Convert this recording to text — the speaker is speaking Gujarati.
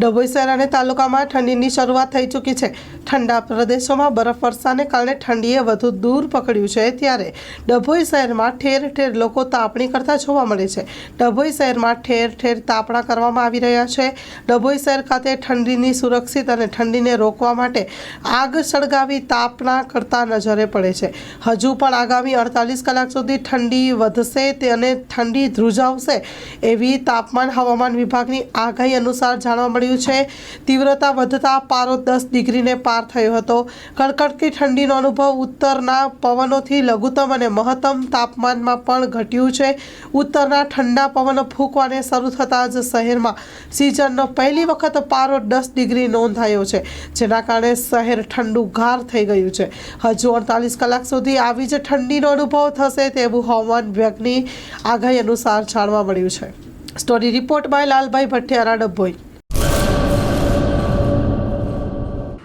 ડભોઈ શહેર અને તાલુકામાં ઠંડીની શરૂઆત થઈ ચૂકી છે. ઠંડા પ્રદેશોમાં બરફવર્ષાને કારણે ઠંડીએ વધુ દૂર પકડ્યું છે ત્યારે ડભોઈ શહેરમાં ઠેર ઠેર લોકો તાપણી કરતા જોવા મળે છે. ડભોઈ શહેરમાં ઠેર ઠેર તાપણા કરવામાં આવી રહ્યા છે. ડભોઈ શહેર ખાતે ઠંડીની સુરક્ષિત અને ઠંડીને રોકવા માટે આગ સળગાવી તાપણા કરતા નજરે પડે છે. હજુ પણ આગામી અડતાલીસ કલાક સુધી ઠંડી વધશે તે અને ઠંડી ધ્રુજાવશે એવી તાપમાન હવામાન વિભાગની આગાહી અનુસાર જાણવા મળ્યું છે. તીવ્રતા વધતા પારો દસ ડિગ્રીને પાર થયો હતો. કડકડતી ઠંડીનો અનુભવ ઉત્તરના પવનોથી લઘુત્તમ અને મહત્તમ તાપમાનમાં પણ ઘટ્યું છે. ઉત્તરના ઠંડા પવનો ફૂંકવાને શરૂ થતાં જ શહેરમાં સિઝનનો પહેલી વખત પારો દસ ડિગ્રી નોંધાયો છે, જેના કારણે શહેર ઠંડુ ગાર થઈ ગયું છે. હજુ અડતાલીસ કલાક સુધી આવી જ ઠંડીનો અનુભવ થશે તેવું હવામાન વિભાગની આગાહી અનુસાર જાણવા મળ્યું છે. Story report by Lalbhai Bhattiyara Dabhoi.